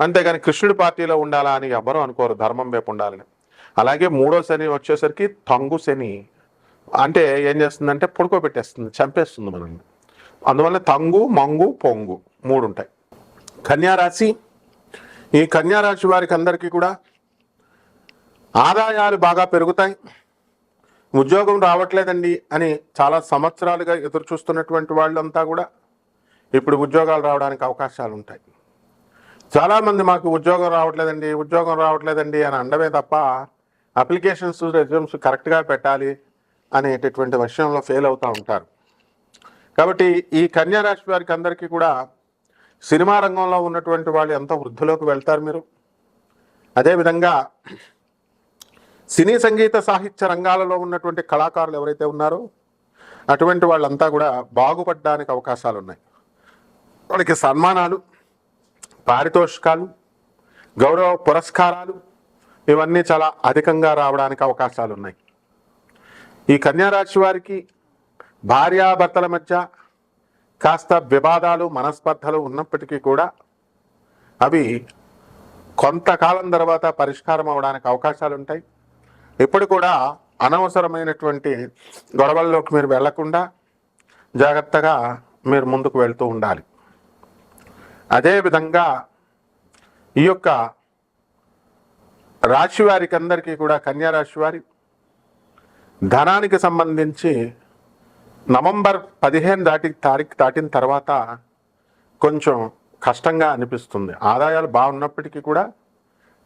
అంతేగాని కృష్ణుడి పార్టీలో ఉండాలా అని ఎవ్వరూ అనుకోరు ధర్మం వైపు ఉండాలని. అలాగే మూడో శని వచ్చేసరికి తంగు శని. అంటే ఏం చేస్తుందంటే పడుకోబెట్టేస్తుంది చంపేస్తుంది మనల్ని. అందువల్ల తంగు మంగు పొంగు మూడు ఉంటాయి. కన్యారాశి ఈ కన్యారాశి వారికి అందరికీ కూడా ఆదాయాలు బాగా పెరుగుతాయి. ఉద్యోగం రావట్లేదండి అని చాలా సంవత్సరాలుగా ఎదురు చూస్తున్నటువంటి వాళ్ళంతా కూడా ఇప్పుడు ఉద్యోగాలు రావడానికి అవకాశాలు ఉంటాయి చాలామంది మాకు ఉద్యోగం రావట్లేదండి ఉద్యోగం రావట్లేదండి అని అండమే తప్ప అప్లికేషన్స్ రెజ్యూమ్స్ కరెక్ట్గా పెట్టాలి అనేటటువంటి విషయంలో ఫెయిల్ అవుతూ ఉంటారు. కాబట్టి ఈ కన్యా రాశి వారికి అందరికీ కూడా సినిమా రంగంలో ఉన్నటువంటి వాళ్ళు ఎంతో వృద్ధిలోకి వెళ్తారు మీరు? అదేవిధంగా సినీ సంగీత సాహిత్య రంగాలలో ఉన్నటువంటి కళాకారులు ఎవరైతే ఉన్నారో అటువంటి వాళ్ళంతా కూడా బాగుపడడానికి అవకాశాలు ఉన్నాయి వాళ్ళకి సన్మానాలు పారితోషికాలు గౌరవ పురస్కారాలు ఇవన్నీ చాలా అధికంగా రావడానికి అవకాశాలు ఉన్నాయి ఈ కన్యారాశి వారికి భార్యాభర్తల మధ్య కాస్త వివాదాలు మనస్పర్ధలు ఉన్నప్పటికీ కూడా అవి కొంతకాలం తర్వాత పరిష్కారం అవడానికి అవకాశాలు ఉంటాయి ఇప్పుడు కూడా అనవసరమైనటువంటి గొడవల్లోకి మీరు వెళ్ళకుండా జాగ్రత్తగా మీరు ముందుకు వెళ్తూ ఉండాలి. అదేవిధంగా ఈ యొక్క రాశి వారికి అందరికీ కూడా కన్యారాశి వారి ధనానికి సంబంధించి నవంబర్ పదిహేను దాటి తారీఖు దాటిన తర్వాత కొంచెం కష్టంగా అనిపిస్తుంది. ఆదాయాలు బాగున్నప్పటికీ కూడా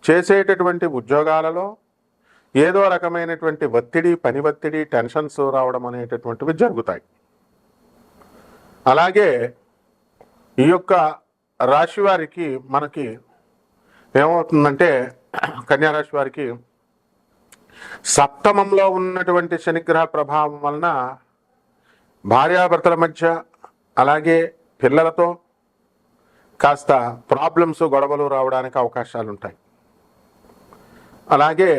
చేసేటటువంటి ఉద్యోగాలలో ఏదో రకమైనటువంటి ఒత్తిడి పని ఒత్తిడి టెన్షన్స్ రావడం అనేటటువంటివి జరుగుతాయి. అలాగే ఈ యొక్క రాశి వారికి మనకి ఏమవుతుందంటే కన్యా రాశి వారికి సప్తమంలో ఉన్నటువంటి శనిగ్రహ ప్రభావం వలన భార్యాభర్తల మధ్య అలాగే పిల్లలతో కాస్త ప్రాబ్లమ్స్ గొడవలు రావడానికి అవకాశాలు ఉంటాయి అలాగే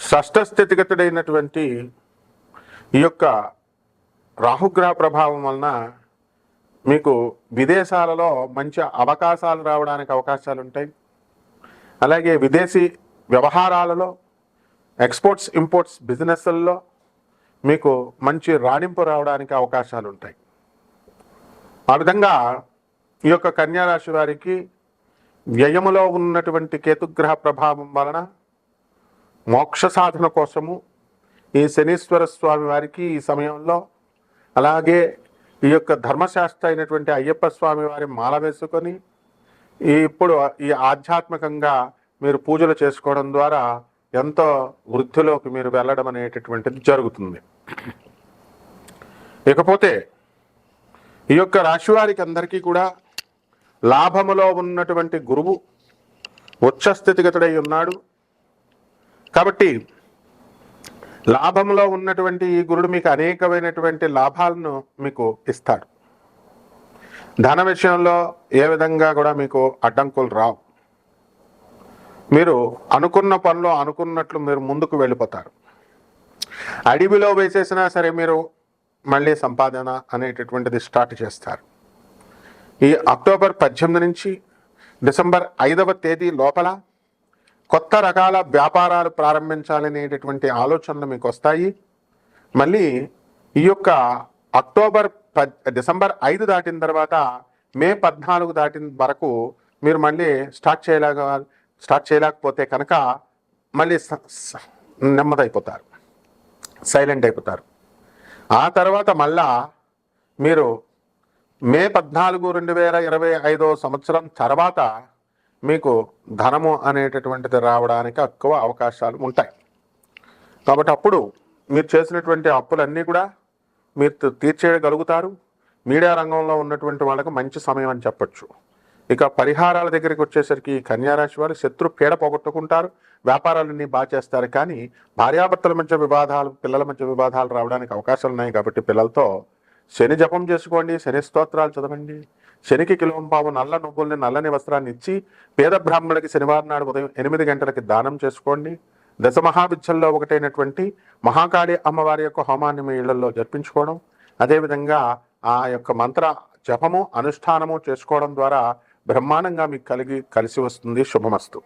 షష్ఠ స్థితిగతుడైనటువంటి ఈ యొక్క రాహుగ్రహ ప్రభావం వలన మీకు విదేశాలలో మంచి అవకాశాలు రావడానికి అవకాశాలు ఉంటాయి. అలాగే విదేశీ వ్యవహారాలలో ఎక్స్పోర్ట్స్ ఇంపోర్ట్స్ బిజినెస్ల్లో మీకు మంచి రాణింపు రావడానికి అవకాశాలు ఉంటాయి. ఆ విధంగా ఈ యొక్క కన్యారాశి వారికి వ్యయములో ఉన్నటువంటి కేతుగ్రహ ప్రభావం వలన మోక్ష సాధన కోసము ఈ శనీశ్వర స్వామి వారికి ఈ సమయంలో అలాగే ఈ యొక్క ధర్మశాస్త్ర అయినటువంటి అయ్యప్ప స్వామి వారి మాల వేసుకొని ఈ ఇప్పుడు ఈ ఆధ్యాత్మికంగా మీరు పూజలు చేసుకోవడం ద్వారా ఎంతో వృద్ధిలోకి మీరు వెళ్ళడం అనేటటువంటిది జరుగుతుంది. ఇకపోతే ఈ యొక్క రాశివారికి అందరికీ కూడా లాభములో ఉన్నటువంటి గురువు ఉచ్చస్థితిగతుడై ఉన్నాడు. కాబట్టి లాభంలో ఉన్నటువంటి ఈ గురుడు మీకు అనేకమైనటువంటి లాభాలను మీకు ఇస్తాడు. ధన విషయంలో ఏ విధంగా కూడా మీకు అడ్డంకులు రావు. మీరు అనుకున్న పనిలో అనుకున్నట్లు మీరు ముందుకు వెళ్ళిపోతారు. అడవిలో వేసేసినా సరే మీరు మళ్ళీ సంపాదన అనేటటువంటిది స్టార్ట్ చేస్తారు. ఈ అక్టోబర్ పద్దెనిమిది నుంచి డిసెంబర్ ఐదవ తేదీ లోపల కొత్త రకాల వ్యాపారాలు ప్రారంభించాలనేటటువంటి ఆలోచనలు మీకు వస్తాయి. మళ్ళీ ఈ యొక్క అక్టోబర్ పద్ డిసెంబర్ ఐదు దాటిన తర్వాత మే పద్నాలుగు దాటిన వరకు మీరు మళ్ళీ స్టార్ట్ చేయలేక స్టార్ట్ చేయలేకపోతే కనుక మళ్ళీ స- నెమ్మదైపోతారు. సైలెంట్ అయిపోతారు. ఆ తర్వాత మళ్ళా మీరు మే పద్నాలుగు రెండు వేల ఇరవై ఐదో సంవత్సరం తర్వాత మీకు ధనము అనేటటువంటిది రావడానికి ఎక్కువ అవకాశాలు ఉంటాయి. కాబట్టి అప్పుడు మీరు చేసినటువంటి అప్పులన్నీ కూడా మీరు తీర్చేయగలుగుతారు. మీడియా రంగంలో ఉన్నటువంటి వాళ్ళకు మంచి సమయం అని చెప్పొచ్చు. ఇక పరిహారాల దగ్గరికి వచ్చేసరికి కన్యారాశి వారు శత్రు పీడ పోగొట్టుకుంటారు. వ్యాపారాలన్నీ బాగా చేస్తారు. కానీ భార్యాభర్తల మధ్య వివాదాలు పిల్లల మధ్య వివాదాలు రావడానికి అవకాశాలు ఉన్నాయి కాబట్టి పిల్లలతో శని జపం చేసుకోండి శని స్తోత్రాలు చదవండి. శనికి కిలోంపావు నల్ల నువ్వుల్ని నల్లని వస్త్రాన్ని ఇచ్చి పేద బ్రాహ్మణుడికి శనివారం నాడు ఉదయం ఎనిమిది గంటలకి దానం చేసుకోండి. దశ మహావిద్యల్లో ఒకటైనటువంటి మహాకాళి అమ్మవారి యొక్క హోమాన్ని మీ ఇళ్ళలో జరిపించుకోవడం అదేవిధంగా ఆ యొక్క మంత్ర జపము అనుష్ఠానము చేసుకోవడం ద్వారా బ్రహ్మాండంగా మీకు కలిగి కలిసి వస్తుంది. శుభమస్తు.